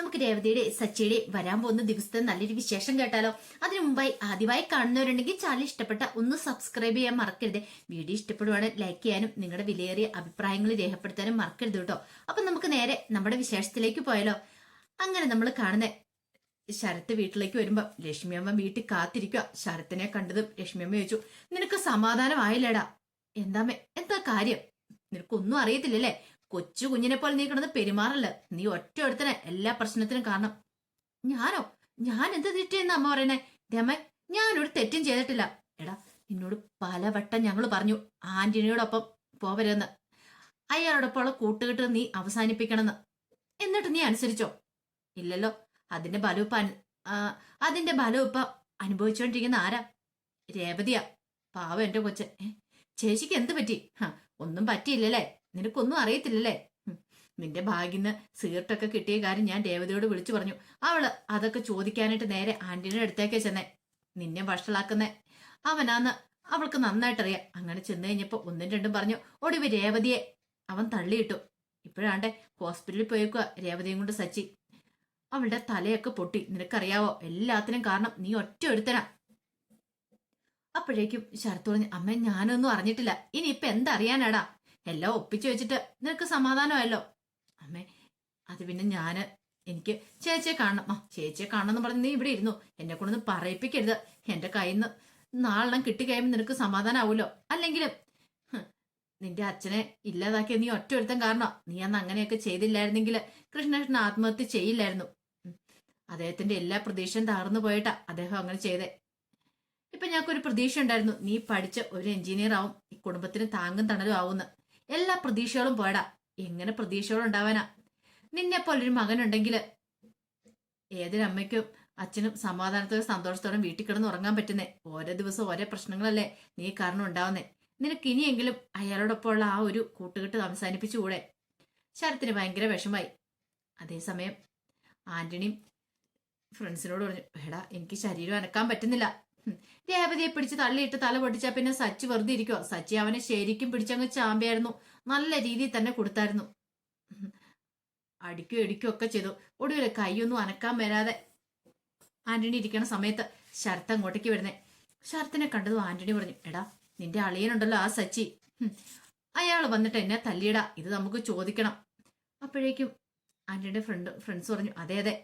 നമുക്ക് രേവതിയുടെ സച്ചിയുടെ വരാൻ പോകുന്ന ദിവസത്തെ നല്ലൊരു വിശേഷം കേട്ടാലോ? അതിനു മുമ്പായി ആദ്യമായി കാണുന്നവരുണ്ടെങ്കിൽ ചാനൽ ഇഷ്ടപ്പെട്ട ഒന്ന് സബ്സ്ക്രൈബ് ചെയ്യാൻ മറക്കരുത്. വീഡിയോ ഇഷ്ടപ്പെടുവാണെങ്കിൽ ലൈക്ക് ചെയ്യാനും നിങ്ങളുടെ വിലയേറിയ അഭിപ്രായങ്ങൾ രേഖപ്പെടുത്താനും മറക്കരുത് കേട്ടോ. അപ്പൊ നമുക്ക് നേരെ നമ്മുടെ വിശേഷത്തിലേക്ക് പോയാലോ? അങ്ങനെ നമ്മൾ കാണുന്ന ശരത്ത് വീട്ടിലേക്ക് വരുമ്പോ ലക്ഷ്മിയമ്മ വീട്ടിൽ കാത്തിരിക്കുക ശരത്തിനെ കണ്ടതും ലക്ഷ്മിയമ്മ ചോദിച്ചു നിനക്ക് സമാധാനമായില്ലടാ? എന്താമേ എന്താ കാര്യം? നിനക്കൊന്നും അറിയത്തില്ലല്ലേ? കൊച്ചു കുഞ്ഞിനെ പോലെ നീ കിടന്ന് പെരുമാറല്ല. നീ ഒറ്റ ഒരുത്തനെ എല്ലാ പ്രശ്നത്തിനും കാരണം. ഞാനോ? ഞാൻ എന്ത് തെറ്റെന്ന് അമ്മ പറയണേ? രമ ഞാനൊരു തെറ്റും ചെയ്തിട്ടില്ല. എടാ നിന്നോട് പലവട്ടം ഞങ്ങൾ പറഞ്ഞു ആന്റണിയോടൊപ്പം പോവരുതെന്ന്. അയാളോടൊപ്പമുള്ള കൂട്ടുകെട്ട് നീ അവസാനിപ്പിക്കണമെന്ന്. എന്നിട്ട് നീ അനുസരിച്ചോ? ഇല്ലല്ലോ. അതിന്റെ ബലവുപ്പ അതിന്റെ ബലവുപ്പ അനുഭവിച്ചുകൊണ്ടിരിക്കുന്ന ആരാ? രേവതിയാ. പാവം എന്റെ കൊച്ച്. ചേച്ചിക്ക് എന്ത് പറ്റി? ഒന്നും പറ്റിയില്ലല്ലേ? നിനക്കൊന്നും അറിയത്തില്ലല്ലേ? നിന്റെ ഭാഗ്യന്ന് സീർട്ടൊക്കെ കിട്ടിയ കാര്യം ഞാൻ ദേവതയോട് വിളിച്ചു പറഞ്ഞു. അവൾ അതൊക്കെ ചോദിക്കാനായിട്ട് നേരെ ആന്റണിയുടെ അടുത്തേക്ക് ചെന്നേ. നിന്നെ വഷളാക്കുന്ന. അവനാന്ന് അവൾക്ക് നന്നായിട്ടറിയാം. അങ്ങനെ ചെന്ന് കഴിഞ്ഞപ്പോ ഒന്നും രണ്ടും പറഞ്ഞു ഒടുവി രേവതിയെ. അവൻ തള്ളിയിട്ടു. ഇപ്പോഴാണ്ടെ ഹോസ്പിറ്റലിൽ പോയേക്കുക രേവതിയും കൊണ്ട് സച്ചി. അവളുടെ തലയൊക്കെ പൊട്ടി. നിനക്കറിയാവോ എല്ലാത്തിനും കാരണം നീ ഒറ്റ ഒരുത്തനാ. അപ്പോഴേക്കും ശരത്ത് അമ്മ ഞാനൊന്നും അറിഞ്ഞിട്ടില്ല. ഇനി ഇപ്പൊ എന്തറിയാനാടാ എല്ലാം ഒപ്പിച്ചു വെച്ചിട്ട് നിനക്ക് സമാധാനമല്ലോ അമ്മേ അത് പിന്നെ ഞാൻ എനിക്ക് ചേച്ചിയെ കാണണം. ആ ചേച്ചിയെ കാണണം എന്ന് പറഞ്ഞ് നീ ഇവിടെ ഇരുന്നു. എന്നെ കൊണ്ടൊന്ന് പറയിപ്പിക്കരുത്. എന്റെ കയ്യിൽ നിന്ന് നാളെണ്ണം കിട്ടിക്കഴിയുമ്പോൾ നിനക്ക് സമാധാനാവൂലോ? അല്ലെങ്കിലും നിന്റെ അച്ഛനെ ഇല്ലാതാക്കിയ നീ ഒറ്റ ഒരുത്തം കാരണം? നീ അന്ന് അങ്ങനെയൊക്കെ ചെയ്തില്ലായിരുന്നെങ്കിൽ കൃഷ്ണകൃഷ്ണൻ ആത്മഹത്യ ചെയ്യില്ലായിരുന്നു. അദ്ദേഹത്തിന്റെ എല്ലാ പ്രതീക്ഷയും തകർന്നു പോയിട്ടാ അദ്ദേഹം അങ്ങനെ ചെയ്തേ. ഇപ്പൊ ഞങ്ങൾക്കൊരു പ്രതീക്ഷ ഉണ്ടായിരുന്നു നീ പഠിച്ച ഒരു എഞ്ചിനീയർ ആവും ഈ കുടുംബത്തിന് താങ്ങും തണലും ആവുന്ന്. എല്ലാ പ്രതീക്ഷകളും പോയടാ എങ്ങനെ പ്രതീക്ഷകളും ഉണ്ടാവാനാ? നിന്നെ പോലൊരു മകനുണ്ടെങ്കിൽ ഏതൊരമ്മയ്ക്കും അച്ഛനും സമാധാനത്തോടെ സന്തോഷത്തോടെ വീട്ടിൽ കിടന്ന് ഉറങ്ങാൻ പറ്റുന്നേ. ഓരോ ദിവസം ഓരോ പ്രശ്നങ്ങളല്ലേ നീ കാരണം ഉണ്ടാവുന്നേ. നിനക്ക് ഇനിയെങ്കിലും അയാളോടൊപ്പമുള്ള ആ ഒരു കൂട്ടുകെട്ട് അവസാനിപ്പിച്ചുകൂടെ? ശരത്തിന് ഭയങ്കര വിഷമായി അതേസമയം ആന്റണിയും ഫ്രണ്ട്സിനോട് പറഞ്ഞു എടാ എനിക്ക് ശരീരം അനക്കാൻ പറ്റുന്നില്ല. രേവതിയെ പിടിച്ച് തള്ളിയിട്ട് തല പൊട്ടിച്ചാ പിന്നെ സച്ചി വെറുതെ ഇരിക്കുവോ. സച്ചി അവനെ ശരിക്കും പിടിച്ചങ്ങ് ചാമ്പിയായിരുന്നു. നല്ല രീതിയിൽ തന്നെ കൊടുത്തായിരുന്നു. അടിക്കും ഇടിക്കും ഒക്കെ ചെയ്തു. ഒടുവിൽ കൈയൊന്നും അനക്കാൻ വരാതെ ആന്റണി ഇരിക്കണ സമയത്ത് ശരത്ത് അങ്ങോട്ടേക്ക് വരുന്നേ. ശരത്തിനെ കണ്ടതും ആന്റണി പറഞ്ഞു എടാ നിന്റെ അളിയനുണ്ടല്ലോ ആ സച്ചി. അയാൾ വന്നിട്ട് എന്നെ തല്ലിയിടാ. ഇത് നമുക്ക് ചോദിക്കണം. അപ്പോഴേക്കും ആന്റണിയുടെ ഫ്രണ്ട് ഫ്രണ്ട്സ് പറഞ്ഞു അതെ അതെ.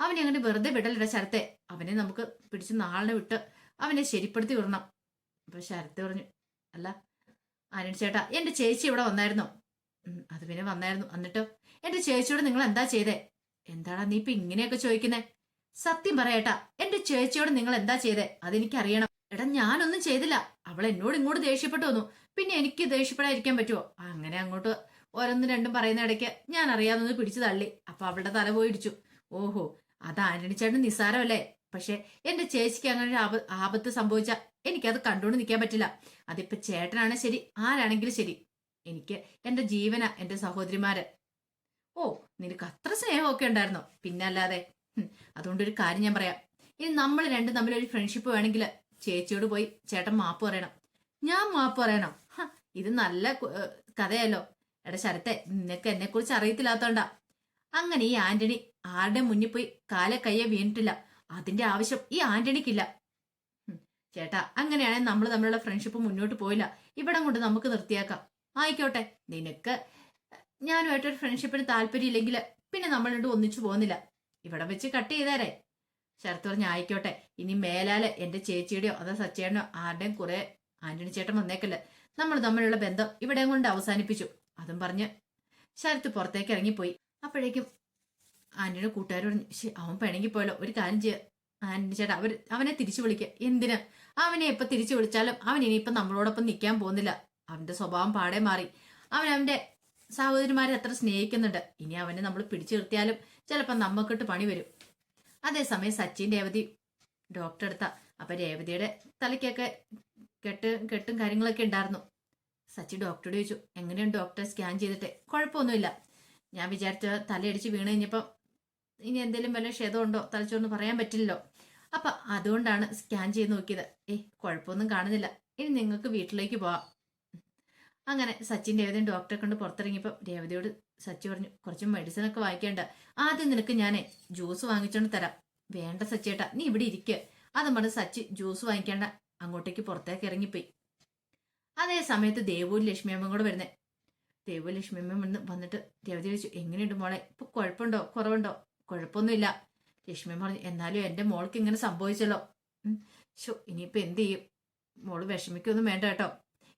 അവനെ അങ്ങനെ വെറുതെ വിടലിട ശരത്തെ. അവനെ നമുക്ക് പിടിച്ച് നാളിനെ വിട്ട് അവനെ ശരിപ്പെടുത്തി വിടണം. അപ്പൊ ശരത്ത് പറഞ്ഞു അല്ല ആന്റണി ചേട്ടാ എന്റെ ചേച്ചി ഇവിടെ വന്നായിരുന്നു. അത് പിന്നെ വന്നായിരുന്നു. എന്നിട്ടോ എന്റെ ചേച്ചിയോട് നിങ്ങൾ എന്താ ചെയ്തേ? എന്താടാ നീ ഇപ്പൊ ഇങ്ങനെയൊക്കെ ചോദിക്കുന്നേ? സത്യം പറയട്ടാ എന്റെ ചേച്ചിയോട് നിങ്ങൾ എന്താ ചെയ്തേ? അതെനിക്ക് അറിയണം എടാ ഞാനൊന്നും ചെയ്തില്ല. അവൾ എന്നോട് ഇങ്ങോട്ട് ദേഷ്യപ്പെട്ടു വന്നു. പിന്നെ എനിക്ക് ദേഷ്യപ്പെടാതിരിക്കാൻ പറ്റുമോ അങ്ങനെ അങ്ങോട്ട് ഓരോന്നും രണ്ടും പറയുന്ന ഇടയ്ക്ക് ഞാൻ അറിയാവുന്നത് പിടിച്ചു തള്ളി. അപ്പൊ അവളുടെ തല പോയിടിച്ചു ഓഹോ അത് ആന്റണി ചേട്ടൻ നിസ്സാരമല്ലേ? പക്ഷെ എന്റെ ചേച്ചിക്ക് അങ്ങനെ ഒരു ആപ- ആപത്ത് സംഭവിച്ച എനിക്കത് കണ്ടുകൊണ്ട് നിൽക്കാൻ പറ്റില്ല. അതിപ്പോ ചേട്ടനാണ് ശരി ആരാണെങ്കിലും ശരി. എനിക്ക് എന്റെ ജീവന എന്റെ സഹോദരിമാര്. ഓ നിനക്ക് അത്ര സ്നേഹമൊക്കെ ഉണ്ടായിരുന്നോ? പിന്നെ അല്ലാതെ. അതുകൊണ്ട് ഒരു കാര്യം ഞാൻ പറയാം. ഇനി നമ്മൾ രണ്ടും തമ്മിൽ ഒരു ഫ്രണ്ട്ഷിപ്പ് വേണമെങ്കിൽ ചേച്ചിയോട് പോയി ചേട്ടൻ മാപ്പ് പറയണം. ഞാൻ മാപ്പ് പറയണം? ഇത് നല്ല കഥയല്ലോ. എടാ ശരത്തെ നിനക്ക് എന്നെ കുറിച്ച് അറിയത്തില്ലാത്തോണ്ടാ. അങ്ങനെ ഈ ആന്റണി ആരുടെ മുന്നിൽ പോയി കാലെ കയ്യെ വീണിട്ടില്ല. അതിന്റെ ആവശ്യം ഈ ആന്റണിക്കില്ല. ചേട്ടാ അങ്ങനെയാണെങ്കിൽ നമ്മൾ തമ്മിലുള്ള ഫ്രണ്ട്ഷിപ്പ് മുന്നോട്ട് പോയില്ല. ഇവിടം കൊണ്ട് നമുക്ക് നിർത്തിയാക്കാം. ആയിക്കോട്ടെ നിനക്ക് ഞാനുമായിട്ടൊരു ഫ്രണ്ട്ഷിപ്പിന് താല്പര്യമില്ലെങ്കിൽ പിന്നെ നമ്മൾ രണ്ടും ഒന്നിച്ചു പോകുന്നില്ല. ഇവിടെ വെച്ച് കട്ട് ചെയ്താരെ. ശരത്ത് പറഞ്ഞ ആയിക്കോട്ടെ ഇനി മേലാൽ എന്റെ ചേച്ചിയുടെയോ അതോ സച്ചേടനോ ആരുടെയും കുറെ ആന്റണി ചേട്ടൻ വന്നേക്കല്ല. നമ്മൾ തമ്മിലുള്ള ബന്ധം ഇവിടെ കൊണ്ട് അവസാനിപ്പിച്ചു. അതും പറഞ്ഞ് ശരത്ത് പുറത്തേക്ക് ഇറങ്ങിപ്പോയി. അപ്പോഴേക്കും ആന്റണി കൂട്ടുകാർ പറഞ്ഞു ശരി അവൻ പിണങ്ങിപ്പോയല്ലോ ഒരു കാര്യം ചെയ്യുക ആന്റണി ചേട്ടാ അവർ അവനെ തിരിച്ചു വിളിക്കുക എന്തിന്? അവനെ ഇപ്പം തിരിച്ചു വിളിച്ചാലും അവൻ ഇനിയിപ്പം നമ്മളോടൊപ്പം നിൽക്കാൻ പോകുന്നില്ല. അവന്റെ സ്വഭാവം പാടെ മാറി. അവൻ അവന്റെ സഹോദരിമാരെ അത്ര സ്നേഹിക്കുന്നുണ്ട്. ഇനി അവനെ നമ്മൾ പിടിച്ചു നിർത്തിയാലും ചിലപ്പോൾ നമ്മക്കിട്ട് പണി വരും. അതേസമയം സച്ചിൻ രേവതി ഡോക്ടർ എടുത്ത അപ്പൊ രേവതിയുടെ തലയ്ക്കൊക്കെ കെട്ട് കെട്ടും കാര്യങ്ങളൊക്കെ ഉണ്ടായിരുന്നു. സച്ചി ഡോക്ടറോട് ചോദിച്ചു എങ്ങനെയാണ് ഡോക്ടർ സ്കാൻ ചെയ്തിട്ട്? കുഴപ്പമൊന്നുമില്ല. ഞാൻ വിചാരിച്ച തലയടിച്ച് വീണ് കഴിഞ്ഞപ്പം ഇനി എന്തെങ്കിലും വല്ല ക്ഷതമുണ്ടോ തലച്ചോറിന് പറയാൻ പറ്റില്ലല്ലോ. അപ്പൊ അതുകൊണ്ടാണ് സ്കാൻ ചെയ്ത് നോക്കിയത്. ഏയ് കുഴപ്പമൊന്നും കാണുന്നില്ല. ഇനി നിങ്ങൾക്ക് വീട്ടിലേക്ക് പോവാം. അങ്ങനെ സച്ചിൻ രേവതിയും ഡോക്ടറെ കൊണ്ട് പുറത്തിറങ്ങിയപ്പോൾ രേവതിയോട് സച്ചി പറഞ്ഞു കുറച്ച് മെഡിസിൻ ഒക്കെ വാങ്ങിക്കേണ്ട. ആദ്യം നിനക്ക് ഞാൻ ജ്യൂസ് വാങ്ങിച്ചോണ്ട് തരാം. വേണ്ട സച്ചേട്ടാ നീ ഇവിടെ ഇരിക്കുക അതും പറഞ്ഞ് സച്ചി ജ്യൂസ് വാങ്ങിക്കേണ്ട അങ്ങോട്ടേക്ക് പുറത്തേക്ക് ഇറങ്ങിപ്പോയി. അതേ സമയത്ത് ദേവൂരും ലക്ഷ്മിയമ്മയും കൂടെ വരുന്നേ. ദേവൂരി ലക്ഷ്മിയമ്മ വന്ന് വന്നിട്ട് രേവതി ചോദിച്ചു എങ്ങനെയുണ്ട് മോളെ? ഇപ്പൊ കുഴപ്പമുണ്ടോ? കുറവുണ്ടോ? കുഴപ്പമൊന്നുമില്ല. ലക്ഷ്മി പറഞ്ഞു എന്നാലും എന്റെ മോൾക്ക് ഇങ്ങനെ സംഭവിച്ചല്ലോ. ഷോ ശോ ഇനിയിപ്പോ എന്ത് ചെയ്യും? മോൾ വിഷമിക്കൊന്നും വേണ്ട കേട്ടോ.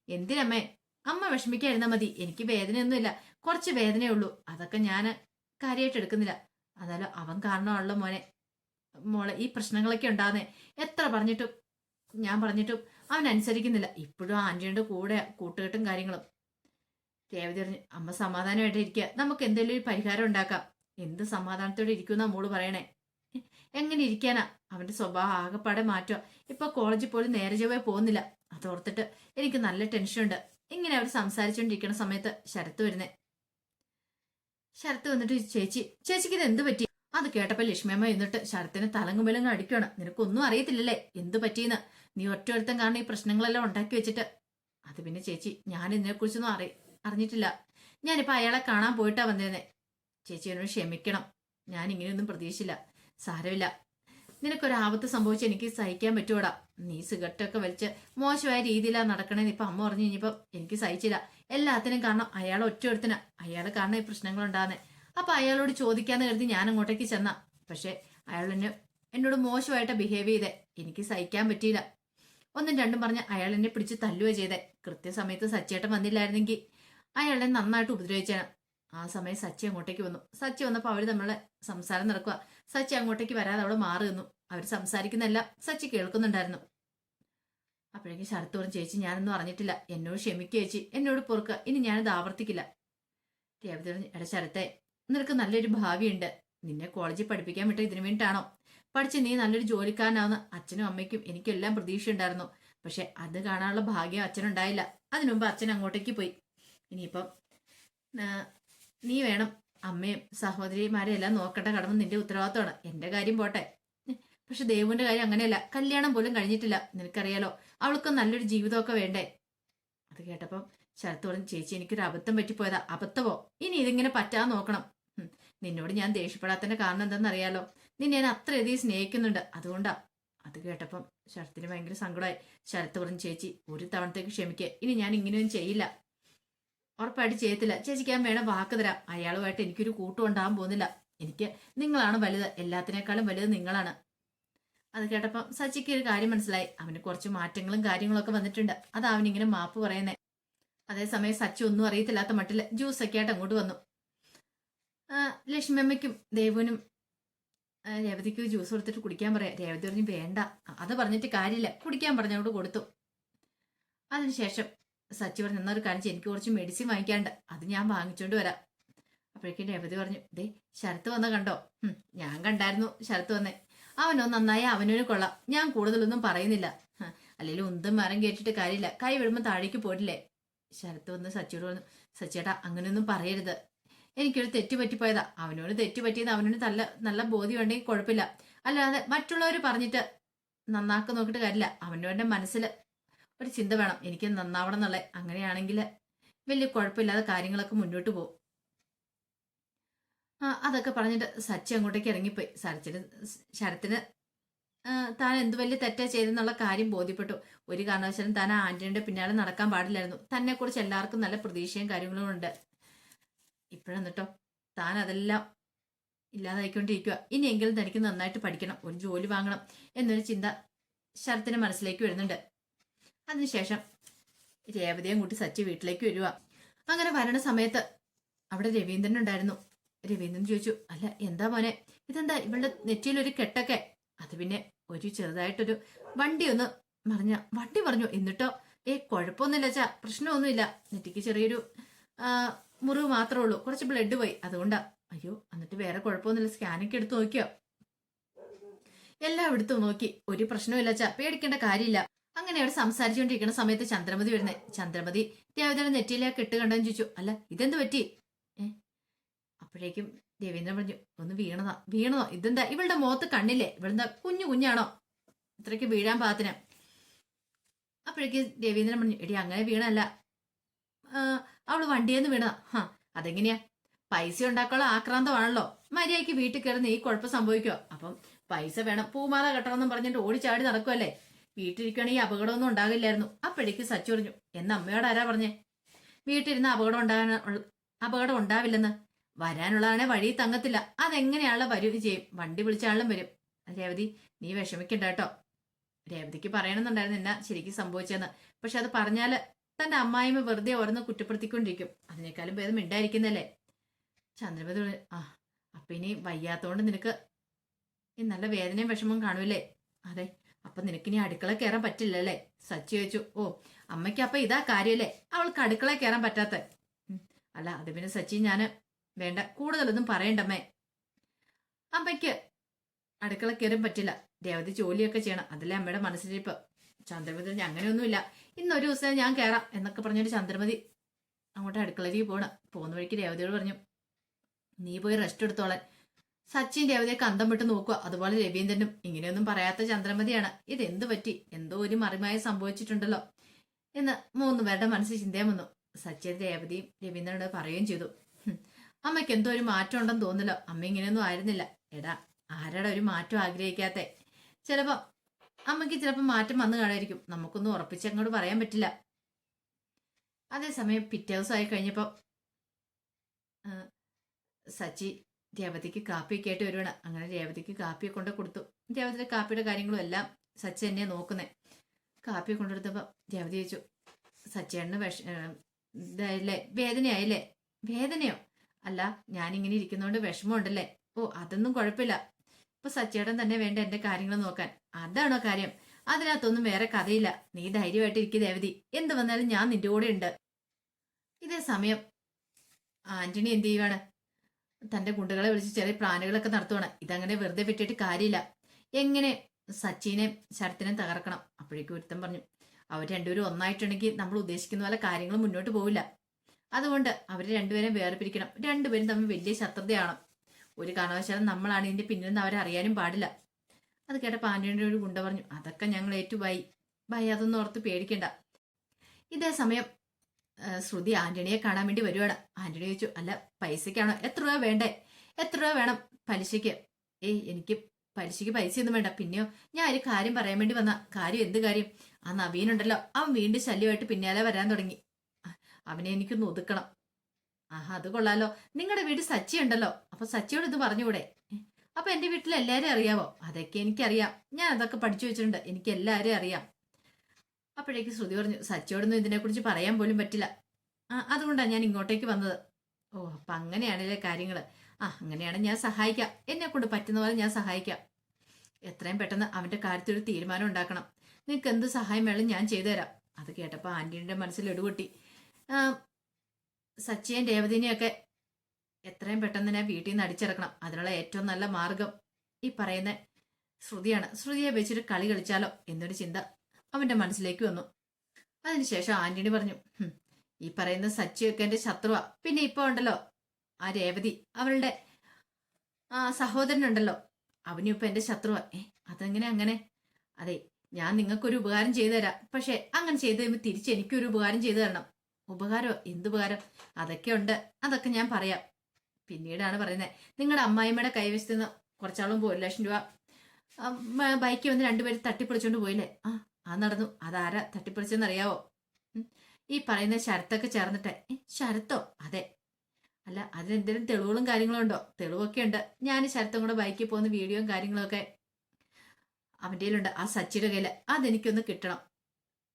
എന്തിനമ്മേ? അമ്മ വിഷമിക്കായിരുന്നാൽ മതി. എനിക്ക് വേദനയൊന്നുമില്ല. കുറച്ച് വേദനയേ ഉള്ളൂ. അതൊക്കെ ഞാൻ കാര്യമായിട്ട് എടുക്കുന്നില്ല. അതല്ല അവൻ കാരണമാണല്ലോ മോനെ. മോളെ ഈ പ്രശ്നങ്ങളൊക്കെ ഉണ്ടാകുന്നേ എത്ര പറഞ്ഞിട്ടും ഞാൻ പറഞ്ഞിട്ടും അവൻ അനുസരിക്കുന്നില്ല. ഇപ്പോഴും ആന്റിയുടെ കൂടെ കൂട്ടുകെട്ടും കാര്യങ്ങളും. രേവതി പറഞ്ഞു അമ്മ സമാധാനമായിട്ടിരിക്കുക നമുക്ക് എന്തെങ്കിലും ഒരു പരിഹാരം ഉണ്ടാക്കാം. എന്ത് സമാധാനത്തോടെ ഇരിക്കുന്ന മോൾ പറയണേ? എങ്ങനെ ഇരിക്കാനാ? അവന്റെ സ്വഭാവം ആകെപ്പാടെ മാറ്റുക ഇപ്പൊ കോളേജിൽ പോലും നേരെ ചൊവ്വേ പോകുന്നില്ല. അതോർത്തിട്ട് എനിക്ക് നല്ല ടെൻഷനുണ്ട്. ഇങ്ങനെ അവർ സംസാരിച്ചുകൊണ്ടിരിക്കുന്ന സമയത്ത് ശരത്ത് വരുന്നേ. ശരത്ത് വന്നിട്ട് ചേച്ചി ചേച്ചിക്ക് ഇത് എന്ത് പറ്റി? അത് കേട്ടപ്പോ ലക്ഷ്മിയമ്മ എന്നിട്ട് ശരത്തിന് തലങ്ങും വിലങ്ങും അടിക്കണം നിനക്കൊന്നും അറിയത്തില്ലല്ലേ? എന്ത് പറ്റിയെന്ന്? നീ ഒറ്റ ഒരുത്തം കാരണം ഈ പ്രശ്നങ്ങളെല്ലാം ഉണ്ടാക്കി വെച്ചിട്ട്. അത് പിന്നെ ചേച്ചി ഞാൻ ഇതിനെക്കുറിച്ചൊന്നും അറി അറിഞ്ഞിട്ടില്ല. ഞാനിപ്പോ അയാളെ കാണാൻ പോയിട്ടാ വന്നേനെ ചേച്ചി എന്നോട് ക്ഷമിക്കണം. ഞാൻ ഇങ്ങനെയൊന്നും പ്രതീക്ഷിച്ചില്ല. സാരമില്ല. നിനക്കൊരാപത്ത് സംഭവിച്ച് എനിക്ക് സഹിക്കാൻ പറ്റൂടാ. നീ സിഗരറ്റൊക്കെ വലിച്ച് മോശമായ രീതിയിലാണ് നടക്കണേന്ന് ഇപ്പൊ അമ്മ പറഞ്ഞു കഴിഞ്ഞപ്പോ എനിക്ക് സഹിച്ചില്ല. എല്ലാത്തിനും കാരണം അയാൾ ഒറ്റ ഒരുത്തിന അയാൾ കാരണം ഈ പ്രശ്നങ്ങൾ ഉണ്ടാകുന്നത് അപ്പൊ അയാളോട് ചോദിക്കാന്ന് കരുതി ഞാൻ അങ്ങോട്ടേക്ക് ചെന്ന. പക്ഷെ അയാൾ എന്നെ എന്നോട് മോശമായിട്ട് ബിഹേവ് ചെയ്തേ. എനിക്ക് സഹിക്കാൻ പറ്റിയില്ല. ഒന്നും രണ്ടും പറഞ്ഞ അയാൾ എന്നെ പിടിച്ച് തല്ലുക ചെയ്തേ. കൃത്യസമയത്ത് സച്ചേട്ടൻ വന്നില്ലായിരുന്നെങ്കിൽ അയാളെ നന്നായിട്ട് ഉപദ്രവിച്ചാണ് ആ സമയം സച്ചി അങ്ങോട്ടേക്ക് വന്നു. സച്ചി വന്നപ്പോൾ അവർ നമ്മളെ സംസാരം നടക്കുക സച്ചി അങ്ങോട്ടേക്ക് വരാതെ അവിടെ മാറി നിന്നു. അവർ സംസാരിക്കുന്നെല്ലാം സച്ചി കേൾക്കുന്നുണ്ടായിരുന്നു. അപ്പോഴേക്കും ശരത്ത് പറഞ്ഞു ചേച്ചി ഞാനൊന്നും അറിഞ്ഞിട്ടില്ല. എന്നോട് ക്ഷമിക്കുക ചേച്ചി. എന്നോട് പൊറുക്കുക ഇനി ഞാനത് ആവർത്തിക്കില്ല. രേവതി പറഞ്ഞു എടാ ശരത്തെ നിനക്ക് നല്ലൊരു ഭാവിയുണ്ട്. നിന്നെ കോളേജിൽ പഠിപ്പിക്കാൻ വിട്ട ഇതിനു വേണ്ടിയിട്ടാണോ? പഠിച്ച് നീ നല്ലൊരു ജോലിക്കാരനാവുന്ന അച്ഛനും അമ്മയ്ക്കും എനിക്കെല്ലാം പ്രതീക്ഷയുണ്ടായിരുന്നു. പക്ഷെ അത് കാണാനുള്ള ഭാഗ്യം അച്ഛനുണ്ടായില്ല. അതിനുമുമ്പ് അച്ഛൻ അങ്ങോട്ടേക്ക് പോയി. ഇനിയിപ്പം നീ വേണം. അമ്മയും സഹോദരിമാരെ എല്ലാം നോക്കേണ്ട കടമ നിന്റെ ഉത്തരവാദിത്തമാണ്. എന്റെ കാര്യം പോട്ടെ. പക്ഷെ ദേവുവിന്റെ കാര്യം അങ്ങനെയല്ല. കല്യാണം പോലും കഴിഞ്ഞിട്ടില്ല. നിനക്കറിയാലോ അവൾക്ക് നല്ലൊരു ജീവിതമൊക്കെ വേണ്ടേ? അത് കേട്ടപ്പം ശരത്ത് പറഞ്ഞു ചേച്ചി എനിക്കൊരു അബദ്ധം പറ്റിപ്പോയതാ. അബദ്ധമോ? ഇനി ഇതിങ്ങനെ പറ്റാൻ നോക്കണം. നിന്നോട് ഞാൻ ദേഷ്യപ്പെടാത്തതിന്റെ കാരണം എന്താണെന്നറിയാലോ. നിന്നെ ഞാൻ അത്രയധികം സ്നേഹിക്കുന്നുണ്ട്. അതുകൊണ്ടാ. അത് കേട്ടപ്പം ശരത്തിന് ഭയങ്കര സങ്കടമായി. ശരത്ത് പറഞ്ഞു ചേച്ചി ഒരു തവണത്തേക്ക് ക്ഷമിക്കുക ഇനി ഞാൻ ഇങ്ങനെയൊന്നും ചെയ്യില്ല. ഉറപ്പായിട്ട് ചെയ്യത്തില്ല. ചേച്ചിക്കാൻ വേണം വാക്ക് തരാം. അയാളുമായിട്ട് എനിക്കൊരു കൂട്ടം ഉണ്ടാകാൻ പോകുന്നില്ല. എനിക്ക് നിങ്ങളാണ് വലുത്. എല്ലാത്തിനേക്കാളും വലുത് നിങ്ങളാണ്. അത് കേട്ടപ്പം സച്ചിക്ക് ഒരു കാര്യം മനസ്സിലായി. അവന് കുറച്ച് മാറ്റങ്ങളും കാര്യങ്ങളൊക്കെ വന്നിട്ടുണ്ട്. അത് അവനിങ്ങനെ മാപ്പ് പറയുന്നേ. അതേസമയം സച്ചി ഒന്നും അറിയത്തില്ലാത്ത മട്ടിൽ ജ്യൂസ് ഒക്കെ ആയിട്ട് അങ്ങോട്ട് വന്നു. ലക്ഷ്മിയമ്മയ്ക്കും ദേവുനും ആ, രേവതിക്ക് ജ്യൂസ് കൊടുത്തിട്ട് കുടിക്കാൻ പറയാം. രേവതി പറഞ്ഞു വേണ്ട. അത് പറഞ്ഞിട്ട് കാര്യമില്ല. കുടിക്കാൻ പറഞ്ഞോട് കൊടുത്തു. അതിനുശേഷം സച്ചി പറഞ്ഞു എന്നൊരു കാണിച്ച് എനിക്ക് കുറച്ച് മെഡിസിൻ വാങ്ങിക്കാണ്ട് അത് ഞാൻ വാങ്ങിച്ചോണ്ട് വരാം. അപ്പോഴേക്കും രേവതി പറഞ്ഞു ദേ ശരത്ത് വന്ന കണ്ടോ? ഞാൻ കണ്ടായിരുന്നു ശരത്ത് വന്നേ. അവനോ നന്നായി അവനൊരു കൊള്ളാം. ഞാൻ കൂടുതലൊന്നും പറയുന്നില്ല. അല്ലെങ്കിൽ ഉന്തും മരം കേട്ടിട്ട് കാര്യമില്ല. കൈ വിടുമ്പോൾ താഴേക്ക് പോയിട്ടില്ലേ? ശരത്ത് വന്ന് സച്ചിയോട് പറഞ്ഞു സച്ചിയേട്ടാ അങ്ങനെയൊന്നും പറയരുത്. എനിക്കൊരു തെറ്റ് പറ്റിപ്പോയതാ. അവനോട് തെറ്റ് പറ്റിയത് അവനോട് നല്ല നല്ല ബോധ്യം ഉണ്ടെങ്കിൽ കുഴപ്പമില്ല. അല്ലാതെ മറ്റുള്ളവർ പറഞ്ഞിട്ട് നന്നാക്കി നോക്കിയിട്ട് കാര്യമില്ല. അവനോടെ മനസ്സിൽ ഒരു ചിന്ത വേണം. എനിക്ക് നന്നാവണം എന്നുള്ളത് അങ്ങനെയാണെങ്കിൽ വലിയ കുഴപ്പമില്ലാതെ കാര്യങ്ങളൊക്കെ മുന്നോട്ട് പോകും. അതൊക്കെ പറഞ്ഞിട്ട് സച്ചി അങ്ങോട്ടേക്ക് ഇറങ്ങിപ്പോയി. സരച്ചിന് ശരത്തിന് താൻ എന്ത് വലിയ തെറ്റാ ചെയ്തെന്നുള്ള കാര്യം ബോധ്യപ്പെട്ടു. ഒരു കാരണവശാലും താൻ ആന്റണിയുടെ പിന്നാലെ നടക്കാൻ പാടില്ലായിരുന്നു. തന്നെ കുറിച്ച് എല്ലാവർക്കും നല്ല പ്രതീക്ഷയും കാര്യങ്ങളും ഉണ്ട്. ഇപ്പോഴെന്നിട്ടോ താൻ അതെല്ലാം ഇല്ലാതായിക്കൊണ്ടിരിക്കുക ഇനിയെങ്കിലും തനിക്ക് നന്നായിട്ട് പഠിക്കണം ഒരു ജോലി വാങ്ങണം എന്നൊരു ചിന്ത ശരത്തിന് മനസ്സിലേക്ക് വരുന്നുണ്ട്. അതിനുശേഷം രേവതിയും കൂട്ടി സച്ചി വീട്ടിലേക്ക് വരിക അങ്ങനെ വരണ സമയത്ത് അവിടെ രവീന്ദ്രൻ ഉണ്ടായിരുന്നു. രവീന്ദ്രൻ ചോദിച്ചു അല്ല എന്താ മോനെ? ഇതെന്താ? ഇവളുടെ നെറ്റിയിൽ ഒരു കെട്ടൊക്കെ. അത് പിന്നെ ഒരു ചെറുതായിട്ടൊരു വണ്ടി ഒന്ന് മറിഞ്ഞ വണ്ടി പറഞ്ഞു എന്നിട്ടോ ഏ കുഴപ്പമൊന്നുമില്ല ചാ പ്രശ്നമൊന്നുമില്ല. നെറ്റിക്ക് ചെറിയൊരു മുറിവ് മാത്രമേ ഉള്ളൂ. കുറച്ച് ബ്ലഡ് പോയി. അതുകൊണ്ടാ. അയ്യോ എന്നിട്ട് വേറെ കുഴപ്പമൊന്നുമില്ല. സ്കാനൊക്കെ എടുത്ത് നോക്കിയോ? എല്ലാം എടുത്തു നോക്കി. ഒരു പ്രശ്നമില്ല ചാ പേടിക്കേണ്ട കാര്യമില്ല. അങ്ങനെ അവർ സംസാരിച്ചുകൊണ്ടിരിക്കുന്ന സമയത്ത് ചന്ദ്രമതി വരുന്നേ. ചന്ദ്രമതി ദേവതയുടെ നെറ്റിയിലെ കെട്ട് കണ്ടെന്ന് ചോദിച്ചു. അല്ല ഇതെന്ത് പറ്റി? അപ്പോഴേക്കും രവീന്ദ്രൻ പറഞ്ഞു ഒന്ന് വീണതാ വീണതോ ഇതെന്താ? ഇവളുടെ മുഖത്ത് കണ്ണില്ലേ? ഇവളെന്താ കുഞ്ഞു കുഞ്ഞാണോ? ഇത്രയ്ക്ക് വീഴാൻ പാകത്തിന്. അപ്പോഴേക്ക് രവീന്ദ്രൻ പറഞ്ഞു എടി അങ്ങനെ വീണല്ല അവൾ വണ്ടിയെന്ന് വീണതാ. ഹാ അതെങ്ങനെയാ? പൈസ ഉണ്ടാക്കാനുള്ള ആക്രാന്തമാണല്ലോ. മര്യാദയ്ക്ക് വീട്ടിൽ കയറുന്ന ഈ കുഴപ്പം സംഭവിക്കോ അപ്പം പൈസ വേണം. പൂമാല കെട്ടണമെന്നും പറഞ്ഞിട്ട് ഓടിച്ചാടി നടക്കുമല്ലേ വീട്ടിലിരിക്കുകയാണെങ്കിൽ അപകടമൊന്നും ഉണ്ടാകില്ലായിരുന്നു. അപ്പോഴേക്ക് സച്ചു പറഞ്ഞു എന്ന അമ്മയോട് ആരാ പറഞ്ഞേ? വീട്ടിലിരുന്ന് അപകടം ഉണ്ടാകാൻ അപകടം ഉണ്ടാവില്ലെന്ന്. വരാനുള്ളതാണെ വഴി തങ്ങത്തില്ല. അതെങ്ങനെയാണല്ലോ വരും ചെയ്യും വണ്ടി വിളിച്ചാളും വരും. രേവതി നീ വിഷമിക്കണ്ട കേട്ടോ. രേവതിക്ക് പറയണമെന്നുണ്ടായിരുന്നു എന്നാ ശരിക്കും സംഭവിച്ചതെന്ന്. പക്ഷെ അത് പറഞ്ഞാൽ തന്റെ അമ്മായിമ്മ വെറുതെ ഓരോന്ന് കുറ്റപ്പെടുത്തിക്കൊണ്ടിരിക്കും. അതിനേക്കാളും ഭേദം ഇണ്ടായിരിക്കുന്നല്ലേ ചന്ദ്രപതി ആ അപ്പൊ ഇനി വയ്യാത്തോണ്ട് നിനക്ക് ഈ നല്ല വേദനയും വിഷമവും കാണൂലേ അതെ അപ്പൊ നിനക്കിനി അടുക്കള കയറാൻ പറ്റില്ലല്ലേ? സച്ചി ചോദിച്ചു ഓ അമ്മയ്ക്ക് അപ്പൊ ഇതാ കാര്യല്ലേ? അവൾക്ക് അടുക്കള കയറാൻ പറ്റാത്ത. അല്ല അത് പിന്നെ സച്ചി ഞാൻ വേണ്ട കൂടുതലൊന്നും പറയണ്ടമ്മേ. അമ്മയ്ക്ക് അടുക്കള കയറാൻ പറ്റില്ല. രേവതി ജോലിയൊക്കെ ചെയ്യണം. അതല്ലേ അമ്മയുടെ മനസ്സിലിരിപ്പ്. ചന്ദ്രമതി അങ്ങനെയൊന്നുമില്ല. ഇന്നൊരു ദിവസം ഞാൻ കയറാം എന്നൊക്കെ പറഞ്ഞൊരു ചന്ദ്രമതി അങ്ങോട്ട് അടുക്കളയിലേക്ക് പോണ. പോകുന്ന വഴിക്ക് രേവതിയോട് പറഞ്ഞു നീ പോയി റെസ്റ്റ് എടുത്തോളാൻ. സച്ചിൻ ദേവതയെ അന്തം വിട്ട് നോക്കുക. അതുപോലെ രവീന്ദ്രനും. ഇങ്ങനെയൊന്നും പറയാത്ത ചന്ദ്രമതിയാണ്. ഇതെന്ത് പറ്റി? എന്തോ ഒരു മറിമായി സംഭവിച്ചിട്ടുണ്ടല്ലോ. എന്ന് മൂന്ന് പേരുടെ മനസ്സിൽ ചിന്തയും വന്നു. സച്ചിൻ രേവതിയും രവീന്ദ്രനോട് പറയുകയും ചെയ്തു. അമ്മയ്ക്ക് എന്തോ ഒരു മാറ്റം ഉണ്ടെന്ന് തോന്നില്ല അമ്മ ഇങ്ങനെയൊന്നും ആയിരുന്നില്ല. എടാ ആരുടെ ഒരു മാറ്റം ആഗ്രഹിക്കാത്തെ? ചിലപ്പോ അമ്മയ്ക്ക് ചിലപ്പോൾ മാറ്റം വന്നു കാണായിരിക്കും നമുക്കൊന്നും ഉറപ്പിച്ച് അങ്ങോട്ട് പറയാൻ പറ്റില്ല. അതേസമയം പിറ്റേ ദിവസമായി കഴിഞ്ഞപ്പോൾ സച്ചി രേവതിക്ക് കാപ്പിയൊക്കെ ആയിട്ട് വരുവാണ്. അങ്ങനെ രേവതിക്ക് കാപ്പിയെ കൊണ്ട് കൊടുത്തു. രേവതിയുടെ കാപ്പിയുടെ കാര്യങ്ങളും എല്ലാം സച്ചി എന്നെ നോക്കുന്നേ. കാപ്പിയെ കൊണ്ടെടുത്തപ്പോൾ രേവതി ചോദിച്ചു സച്ചേണ്ണന് വിഷ ഇതായില്ലേ? വേദനയായില്ലേ? വേദനയോ? അല്ല ഞാനിങ്ങനെ ഇരിക്കുന്നതുകൊണ്ട് വിഷമമുണ്ടല്ലേ? ഓ അതൊന്നും കുഴപ്പമില്ല. ഇപ്പൊ സച്ചേട്ടൻ തന്നെ വേണ്ട എന്റെ കാര്യങ്ങൾ നോക്കാൻ. അതാണോ കാര്യം? അതിനകത്തൊന്നും വേറെ കഥയില്ല. നീ ധൈര്യമായിട്ട് ഇരിക്കുക ദേവതി എന്ത് വന്നാലും ഞാൻ നിന്റെ കൂടെ ഉണ്ട് ഇതേ സമയം ആന്റണി എന്ത് ചെയ്യുവാണ്? തന്റെ ഗുണ്ടകളെ വിളിച്ച് ചെറിയ പ്ലാനുകളൊക്കെ നടത്തുവാണ്. ഇതങ്ങനെ വെറുതെ വിട്ടിട്ട് കാര്യമില്ല. എങ്ങനെ സച്ചിനെ ശരത്തിനെ തകർക്കണം? അപ്പോഴേക്കും ഒരുത്തൻ പറഞ്ഞു അവർ രണ്ടുപേരും ഒന്നായിട്ടുണ്ടെങ്കിൽ നമ്മൾ ഉദ്ദേശിക്കുന്ന പോലെ കാര്യങ്ങൾ മുന്നോട്ട് പോവില്ല. അതുകൊണ്ട് അവർ രണ്ടുപേരും വേർപിരിക്കണം. രണ്ടുപേരും തമ്മിൽ വലിയ ശത്രുതയാണ് ഒരു കാരണവശാലും നമ്മളാണ് ഇതിന്റെ പിന്നിൽ നിന്ന് അവരെ അറിയാനും പാടില്ല. അത് കേട്ട പാണ്ഡ്യന്റെ ഒരു ഗുണ്ട പറഞ്ഞു അതൊക്കെ ഞങ്ങൾ ഏറ്റു ഭയ അതൊന്നും ഓർത്ത് പേടിക്കണ്ട. ഇതേ സമയം ശ്രുതി ആന്റണിയെ കാണാൻ വേണ്ടി വരുവാണ്. ആന്റണി ചോദിച്ചു അല്ല പൈസക്കാണോ എത്ര രൂപ വേണ്ടേ? എത്ര രൂപ വേണം പലിശയ്ക്ക്? ഏയ് എനിക്ക് പലിശയ്ക്ക് പൈസ ഒന്നും വേണ്ട. പിന്നെയോ ഞാൻ ഒരു കാര്യം പറയാൻ വേണ്ടി വന്ന. കാര്യം എന്ത് കാര്യം? ആ നവീനുണ്ടല്ലോ അവൻ വീണ്ടും ശല്യമായിട്ട് പിന്നാലെ വരാൻ തുടങ്ങി. അവനെ എനിക്കൊന്ന് ഒതുക്കണം. ആഹാ അത് കൊള്ളാലോ. നിങ്ങളുടെ വീട് സച്ചി ഉണ്ടല്ലോ. അപ്പൊ സച്ചിയോട് ഇത് പറഞ്ഞുകൂടെ? അപ്പൊ എന്റെ വീട്ടിൽ എല്ലാരും അറിയാവോ? അതൊക്കെ എനിക്കറിയാം. ഞാൻ അതൊക്കെ പഠിച്ചു വെച്ചിട്ടുണ്ട്. എനിക്ക് എല്ലാവരെയും അറിയാം. അപ്പോഴേക്ക് ശ്രുതി പറഞ്ഞു സച്ചിയോടൊന്നും ഇതിനെക്കുറിച്ച് പറയാൻ പോലും പറ്റില്ല. ആ അതുകൊണ്ടാണ് ഞാൻ ഇങ്ങോട്ടേക്ക് വന്നത്. ഓ അപ്പം അങ്ങനെയാണല്ലേ കാര്യങ്ങൾ ആ അങ്ങനെയാണ് ഞാൻ സഹായിക്കാം. എന്നെ കൊണ്ട് പറ്റുന്ന പോലെ ഞാൻ സഹായിക്കാം. എത്രയും പെട്ടെന്ന് അവന്റെ കാര്യത്തിൽ ഒരു തീരുമാനം ഉണ്ടാക്കണം. നിങ്ങൾക്ക് എന്ത് സഹായം വേണം ഞാൻ ചെയ്തുതരാം അത് കേട്ടപ്പോൾ ആന്റീന്റെ മനസ്സിൽ ഇടുപൊട്ടി സച്ചിയും രേവതിനെയൊക്കെ എത്രയും പെട്ടെന്ന് തന്നെ വീട്ടിൽ നിന്ന് അടിച്ചിറക്കണം. അതിനുള്ള ഏറ്റവും നല്ല മാർഗം ഈ പറയുന്ന ശ്രുതിയാണ്. ശ്രുതിയെ വെച്ചൊരു കളി കളിച്ചാലോ എന്നൊരു ചിന്ത അവന്റെ മനസ്സിലേക്ക് വന്നു. അതിനുശേഷം ആന്റണി പറഞ്ഞു ഈ പറയുന്ന സച്ചിയൊക്കെ എന്റെ ശത്രുവാ. പിന്നെ ഇപ്പൊ ഉണ്ടല്ലോ ആ രേവതി അവളുടെ സഹോദരനുണ്ടല്ലോ. അവനും ഇപ്പൊ എന്റെ ശത്രുവാ. ഏ അതെങ്ങനെ അങ്ങനെ? അതെ ഞാൻ നിങ്ങൾക്കൊരു ഉപകാരം ചെയ്തു തരാം. പക്ഷെ അങ്ങനെ ചെയ്തു കഴിയുമ്പോൾ തിരിച്ച് എനിക്കൊരു ഉപകാരം ചെയ്തു തരണം. ഉപകാരോ? എന്തുപകാരം അതൊക്കെ ഉണ്ട്. അതൊക്കെ ഞാൻ പറയാം. പിന്നീടാണ് പറയുന്നത് നിങ്ങളുടെ അമ്മായിമ്മയുടെ കൈവശത്ത് നിന്ന് കുറച്ചാളും ഒരു ലക്ഷം രൂപ. ബൈക്ക് വന്ന് രണ്ടുപേരും തട്ടിപ്പൊളിച്ചോണ്ട് പോയില്ലേ? ആ ആ നടന്നു. അതാരാ തട്ടിപ്പിടിച്ചെന്നറിയാവോ ഈ പറയുന്ന ശരത്തൊക്കെ ചേർന്നിട്ട്. ശരത്തോ? അതെ. അല്ല അതിനെന്തെങ്കിലും തെളിവുകളും കാര്യങ്ങളും ഉണ്ടോ? തെളിവൊക്കെ ഉണ്ട്. ഞാൻ ശരത്തും കൂടെ ബൈക്കിൽ പോകുന്ന വീഡിയോയും കാര്യങ്ങളൊക്കെ അവന്റെ കയ്യിലുണ്ട്. ആ സച്ചിയുടെ കയ്യിൽ അതെനിക്കൊന്ന് കിട്ടണം.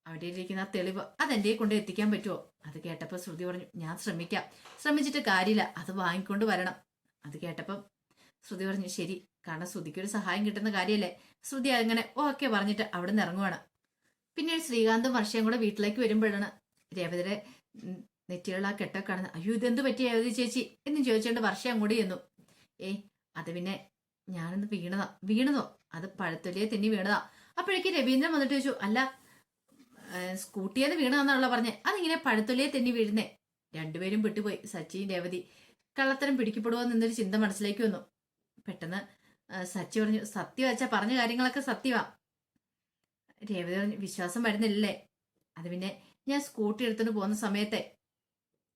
അവിടെ ഇരിക്കുന്ന ആ തെളിവ് അതെന്റെ കൊണ്ട് എത്തിക്കാൻ പറ്റുമോ? അത് കേട്ടപ്പോൾ ശ്രുതി പറഞ്ഞു ഞാൻ ശ്രമിക്കാം. ശ്രമിച്ചിട്ട് കാര്യമില്ല. അത് വാങ്ങിക്കൊണ്ട് വരണം. അത് കേട്ടപ്പം ശ്രുതി പറഞ്ഞു ശരി. കാരണം ശ്രുതിക്കൊരു സഹായം കിട്ടുന്ന കാര്യമല്ലേ? ശ്രുതി അങ്ങനെ ഓക്കെ പറഞ്ഞിട്ട് അവിടെ നിന്ന് ഇറങ്ങുവാണ്. പിന്നീട് ശ്രീകാന്തും വർഷയും കൂടെ വീട്ടിലേക്ക് വരുമ്പോഴാണ് രേവതിയുടെ നെറ്റിയുള്ള ആ കെട്ടൊക്കെ കാണുന്നത്. അയ്യോ ഇതെന്ത് പറ്റി രേവതി ചേച്ചി? എന്ന് ചോദിച്ചുകൊണ്ട് വർഷം കൂടി ചെന്നു. ഏ അത് പിന്നെ ഞാനൊന്ന് വീണതാ. വീണതോ? അത് പഴത്തൊലിയെ തെന്നി വീണതാ. അപ്പോഴേക്ക് രവീന്ദ്രൻ വന്നിട്ട് ചോദിച്ചു അല്ല സ്കൂട്ടിയെന്ന് വീണതാന്നാണല്ലോ പറഞ്ഞേ. അതിങ്ങനെ പഴത്തൊലിയെ തെന്നി വീഴുന്നേ. രണ്ടുപേരും വിട്ടുപോയി സച്ചി രേവതി കള്ളത്തരം പിടിക്കപ്പെടുമോ എന്നൊരു ചിന്ത മനസ്സിലേക്ക് വന്നു. പെട്ടെന്ന് സച്ചി പറഞ്ഞു സത്യം വെച്ചാ പറഞ്ഞ കാര്യങ്ങളൊക്കെ സത്യമാ രേവതി വിശ്വാസം വരുന്നില്ലേ അത് പിന്നെ ഞാൻ സ്കൂട്ടി എടുത്തുകൊണ്ട് പോകുന്ന സമയത്തെ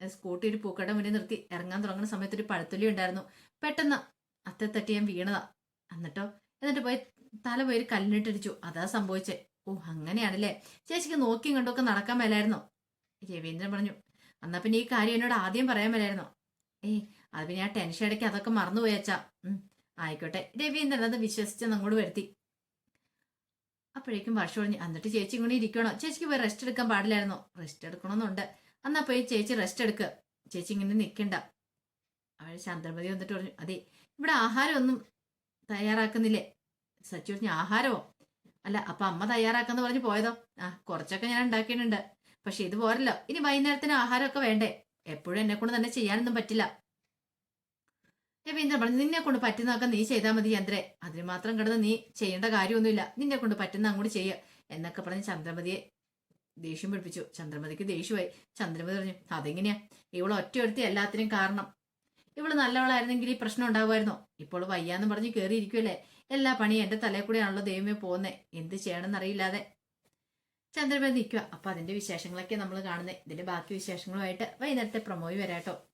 സ്കൂട്ടി ഒരു പൂക്കട മുന്നിൽ നിർത്തി ഇറങ്ങാൻ തുടങ്ങുന്ന സമയത്ത് ഒരു പഴത്തൊലി ഉണ്ടായിരുന്നു. പെട്ടെന്ന് അത്തെ തട്ടി ഞാൻ വീണതാ. എന്നിട്ടോ എന്നിട്ട് പോയി തല പോയി ഒരു കല്ലിനിട്ടടിച്ചു അതാ സംഭവിച്ചേ. ഓ അങ്ങനെയാണല്ലേ. ചേച്ചിക്ക് നോക്കിയും കണ്ടൊക്കെ നടക്കാൻ മേലായിരുന്നോ? രവീന്ദ്രൻ പറഞ്ഞു എന്നാ പിന്നെ ഈ കാര്യം എന്നോട് ആദ്യം പറയാൻ മേലായിരുന്നോ? ഏയ് അത് പിന്നെ ആ ടെൻഷൻ ഇടയ്ക്ക് അതൊക്കെ മറന്നുപോയച്ചാ ആയിക്കോട്ടെ. രവീന്ദ്രൻ അത് വിശ്വസിച്ച് അങ്ങോട്ട് വരുത്തി. അപ്പോഴേക്കും വർഷം ഒഴിഞ്ഞ് എന്നിട്ട് ചേച്ചി ഇങ്ങനെ ഇരിക്കണോ? ചേച്ചിക്ക് പോയി റെസ്റ്റ് എടുക്കാൻ പാടില്ലായിരുന്നു? റെസ്റ്റ് എടുക്കണമെന്നുണ്ട്. എന്നാ പോയി ചേച്ചി റെസ്റ്റ് എടുക്ക്. ചേച്ചി ഇങ്ങനെ നിൽക്കണ്ട അവൾ ചന്ദ്രമതി വന്നിട്ട് പറഞ്ഞു അതെ ഇവിടെ ആഹാരമൊന്നും തയ്യാറാക്കുന്നില്ലേ? സച്ചു പറഞ്ഞു ആഹാരമോ? അല്ല അപ്പൊ അമ്മ തയ്യാറാക്കാന്ന് പറഞ്ഞ് പോയതോ. ആ കുറച്ചൊക്കെ ഞാൻ ഉണ്ടാക്കിയിട്ടുണ്ട്. പക്ഷെ ഇത് പോരല്ലോ. ഇനി വൈകുന്നേരത്തിന് ആഹാരമൊക്കെ വേണ്ടേ? എപ്പോഴും എന്നെ കൊണ്ട് തന്നെ ചെയ്യാനൊന്നും പറ്റില്ല. രവീന്ദ്രൻ പറഞ്ഞു നിന്നെ കൊണ്ട് പറ്റുന്നതൊക്കെ നീ ചെയ്താൽ മതി ചന്ദ്രൻ അതിന് മാത്രം കിടന്ന് നീ ചെയ്യേണ്ട കാര്യമൊന്നുമില്ല. നിന്നെ കൊണ്ട് പറ്റുന്ന അങ്ങോട്ട് ചെയ്യുക എന്നൊക്കെ പറഞ്ഞ് ചന്ദ്രമതിയെ ദേഷ്യം പിടിപ്പിച്ചു. ചന്ദ്രമതിക്ക് ദേഷ്യമായി. ചന്ദ്രമതി പറഞ്ഞു അതെങ്ങനെയാ? ഇവൾ ഒറ്റയൊരുത്തി എല്ലാത്തിനും കാരണം. ഇവൾ നല്ലവളായിരുന്നെങ്കിൽ ഈ പ്രശ്നം ഉണ്ടാവുമായിരുന്നോ? ഇപ്പോൾ വയ്യാന്ന് പറഞ്ഞ് കയറിയിരിക്കുമല്ലേ എല്ലാ പണിയും എന്റെ തലയിൽ കൂടെയാണല്ലോ ദൈവമേ പോകുന്നേ എന്ത് ചെയ്യണമെന്ന് അറിയില്ലാതെ ചന്ദ്രമതി നിൽക്കുക അപ്പൊ അതിന്റെ വിശേഷങ്ങളൊക്കെ നമ്മൾ കാണുന്നത് ഇതിന്റെ ബാക്കി വിശേഷങ്ങളുമായിട്ട് വൈകുന്നേരത്തെ പ്രൊമോയി വരാട്ടോ.